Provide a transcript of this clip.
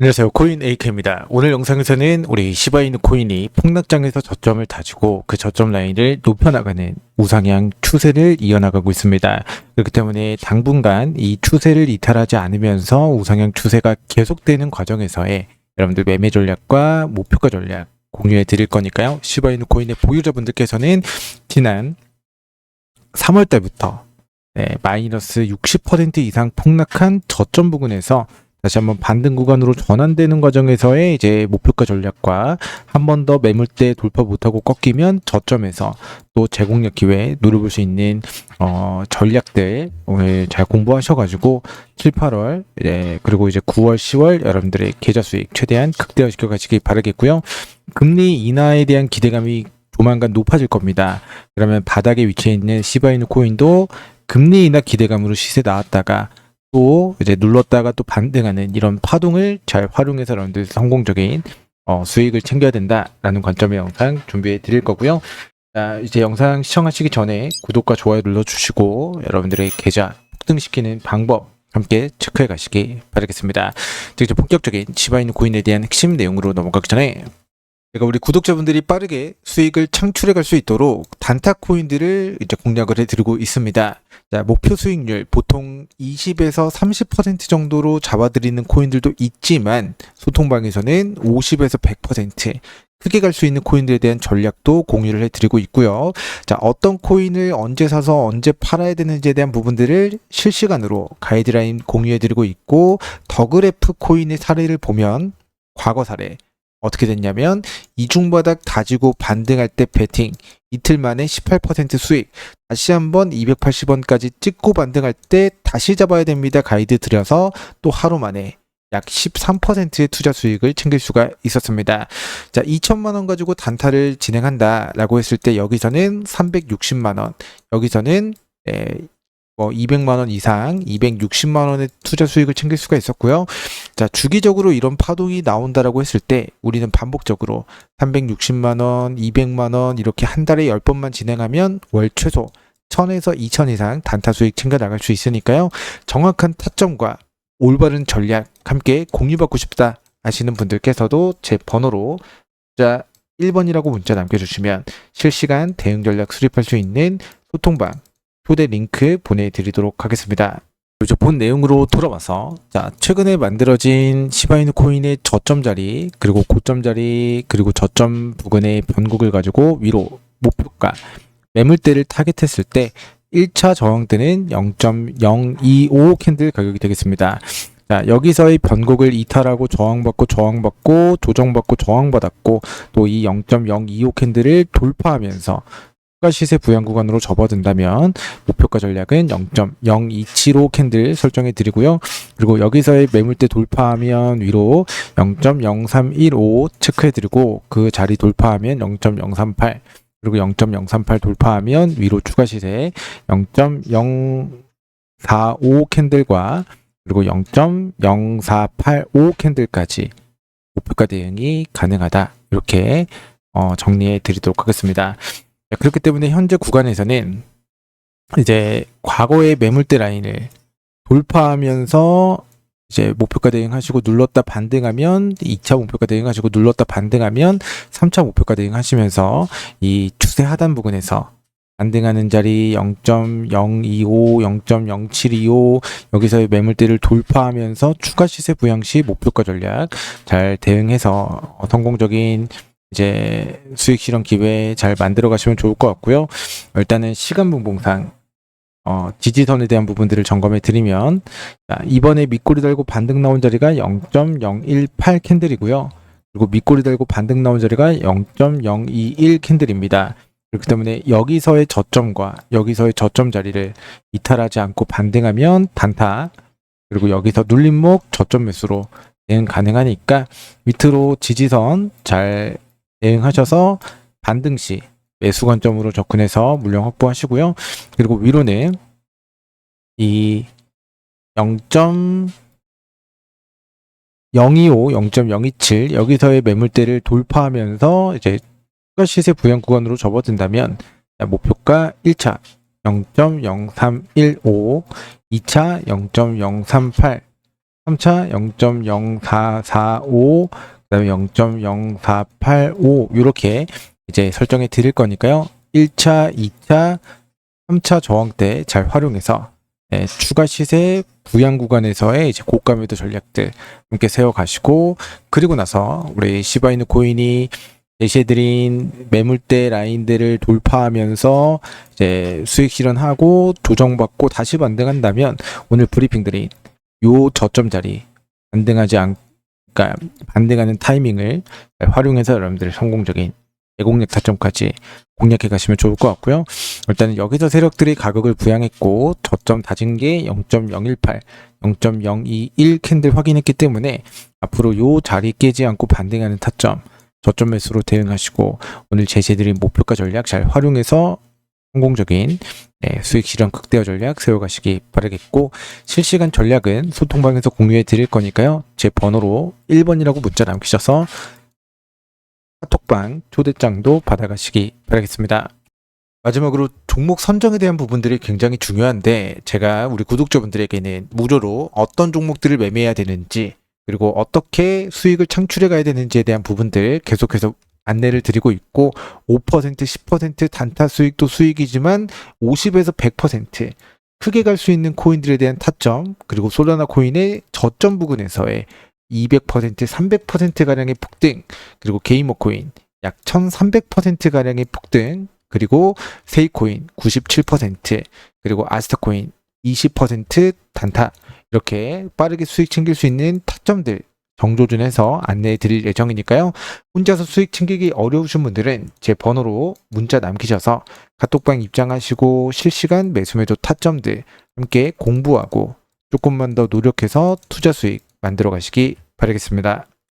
안녕하세요. 코인 AK입니다. 오늘 영상에서는 우리 시바이누 코인이 폭락장에서 저점을 다지고 그 저점 라인을 높여나가는 우상향 추세를 이어나가고 있습니다. 그렇기 때문에 당분간 이 추세를 이탈하지 않으면서 우상향 추세가 계속되는 과정에서의 여러분들 매매 전략과 목표가 전략 공유해 드릴 거니까요. 시바이누 코인의 보유자분들께서는 지난 3월 달부터 네, 마이너스 60% 이상 폭락한 저점 부근에서 다시 한번 반등 구간으로 전환되는 과정에서의 이제 목표가 전략과 한 번 더 매물대 돌파 못하고 꺾이면 저점에서 또 제공력 기회 노려볼 수 있는 어 전략들 오늘 잘 공부하셔가지고 7, 8월 예, 그리고 이제 9월, 10월 여러분들의 계좌 수익 최대한 극대화시켜 가시기 바라겠고요. 금리 인하에 대한 기대감이 조만간 높아질 겁니다. 그러면 바닥에 위치해 있는 시바이누 코인도 금리 인하 기대감으로 시세 나왔다가 또 이제 눌렀다가 또 반등하는 이런 파동을 잘 활용해서 여러분들 성공적인 어, 수익을 챙겨야 된다라는 관점의 영상 준비해 드릴 거고요. 자, 이제 영상 시청하시기 전에 구독과 좋아요 눌러주시고 여러분들의 계좌 폭등시키는 방법 함께 체크해 가시기 바라겠습니다. 자, 이제 본격적인 치바이누 코인에 대한 핵심 내용으로 넘어가기 전에 제가 우리 구독자분들이 빠르게 수익을 창출해 갈 수 있도록 단타 코인들을 이제 공략을 해 드리고 있습니다. 자, 목표 수익률 보통 20에서 30% 정도로 잡아드리는 코인들도 있지만 소통방에서는 50에서 100% 크게 갈 수 있는 코인들에 대한 전략도 공유를 해드리고 있고요. 자, 어떤 코인을 언제 사서 언제 팔아야 되는지에 대한 부분들을 실시간으로 가이드라인 공유해드리고 있고 더 그래프 코인의 사례를 보면 과거 사례 어떻게 됐냐면 이중바닥 다지고 반등할 때 베팅 이틀 만에 18% 수익 다시 한번 280원까지 찍고 반등할 때 다시 잡아야 됩니다 가이드 드려서 또 하루 만에 약 13%의 투자 수익을 챙길 수가 있었습니다. 자, 2천만 원 가지고 단타를 진행한다라고 했을 때 여기서는 360만 원, 여기서는 에, 뭐 200만 원 이상, 260만 원의 투자 수익을 챙길 수가 있었고요. 자, 주기적으로 이런 파동이 나온다라고 했을 때 우리는 반복적으로 360만 원, 200만 원 이렇게 한 달에 10번만 진행하면 월 최소 1000에서 2000 이상 단타 수익 챙겨 나갈 수 있으니까요. 정확한 타점과 올바른 전략 함께 공유받고 싶다 하시는 분들께서도 제 번호로 자 1번이라고 문자 남겨주시면 실시간 대응 전략 수립할 수 있는 소통방 초대 링크 보내드리도록 하겠습니다. 이제 본 내용으로 돌아와서 자 최근에 만들어진 시바이누 코인의 저점 자리 그리고 고점 자리 그리고 저점 부근의 변곡을 가지고 위로 목표가 매물대를 타겟했을 때 1차 저항대는 0.025 캔들 가격이 되겠습니다. 자, 여기서의 변곡을 이탈하고 저항받고 저항받고 조정받고 저항받았고 또 이 0.025 캔들을 돌파하면서 추 가 시세 부양 구간으로 접어든다면 목표가 전략은 0.0275 캔들 설정해 드리고요. 그리고 여기서의 매물대 돌파하면 위로 0.0315 체크해 드리고 그 자리 돌파하면 0.038 그리고 0.038 돌파하면 위로 추가 시세 0.045 캔들과 그리고 0.0485 캔들까지 목표가 대응이 가능하다. 이렇게 어, 정리해 드리도록 하겠습니다. 자, 그렇기 때문에 현재 구간에서는 이제 과거의 매물대 라인을 돌파하면서 이제 목표가 대응하시고 눌렀다 반등하면 2차 목표가 대응하시고 눌렀다 반등하면 3차 목표가 대응하시면서 이 추세 하단 부근에서 반등하는 자리 0.025, 0.0725 여기서의 매물대를 돌파하면서 추가 시세 부양 시 목표가 전략 잘 대응해서 성공적인 이제 수익 실현 기회 잘 만들어 가시면 좋을 것 같고요. 일단은 시간 분봉상 어, 지지선에 대한 부분들을 점검해 드리면 자, 이번에 밑꼬리 달고 반등 나온 자리가 0.018 캔들이고요. 그리고 밑꼬리 달고 반등 나온 자리가 0.021 캔들입니다. 그렇기 때문에 여기서의 저점과 여기서의 저점 자리를 이탈하지 않고 반등하면 단타 그리고 여기서 눌림목 저점 매수로 대응 가능하니까 밑으로 지지선 잘 대응하셔서 반등 시 매수 관점으로 접근해서 물량 확보하시고요. 그리고 위로는 이 0.025, 0.027 여기서의 매물대를 돌파하면서 이제 추가 시세 부양 구간으로 접어든다면 목표가 1차 0.0315, 2차 0.038, 3차 0.0445 그다음에 0.0485 이렇게 이제 설정해 드릴 거니까요. 1차, 2차, 3차 저항 때 잘 활용해서 예, 추가 시세 부양 구간에서의 이제 고가 매도 전략들 함께 세워 가시고 그리고 나서 우리 시바이누 코인이 제시해드린 매물대 라인들을 돌파하면서 이제 수익 실현하고 조정받고 다시 반등한다면 오늘 브리핑들이 요 저점 자리 반등하지 않, 그러니까 반등하는 타이밍을 잘 활용해서 여러분들의 성공적인 대공략 타점까지 공략해 가시면 좋을 것 같고요. 일단은 여기서 세력들이 가격을 부양했고 저점 다진 게 0.018, 0.021 캔들 확인했기 때문에 앞으로 요 자리 깨지 않고 반등하는 타점 저점 매수로 대응하시고 오늘 제시해드린 목표가 전략 잘 활용해서 성공적인 네, 수익 실현 극대화 전략 세워가시기 바라겠고 실시간 전략은 소통방에서 공유해 드릴 거니까요. 제 번호로 1번이라고 문자 남기셔서 카톡방 초대장도 받아가시기 바라겠습니다. 마지막으로 종목 선정에 대한 부분들이 굉장히 중요한데 제가 우리 구독자분들에게는 무료로 어떤 종목들을 매매해야 되는지 그리고 어떻게 수익을 창출해 가야 되는지에 대한 부분들 계속해서 안내를 드리고 있고 5% 10% 단타 수익도 수익이지만 50에서 100% 크게 갈 수 있는 코인들에 대한 타점 그리고 솔라나 코인의 저점 부근에서의 200% 300% 가량의 폭등 그리고 게이머 코인 약 1300% 가량의 폭등 그리고 세이코인 97% 그리고 아스타코인 20% 단타. 이렇게 빠르게 수익 챙길 수 있는 타점들 정조준해서 안내해 드릴 예정이니까요. 혼자서 수익 챙기기 어려우신 분들은 제 번호로 문자 남기셔서 카톡방 입장하시고 실시간 매수매도 타점들 함께 공부하고 조금만 더 노력해서 투자 수익 만들어 가시기 바라겠습니다.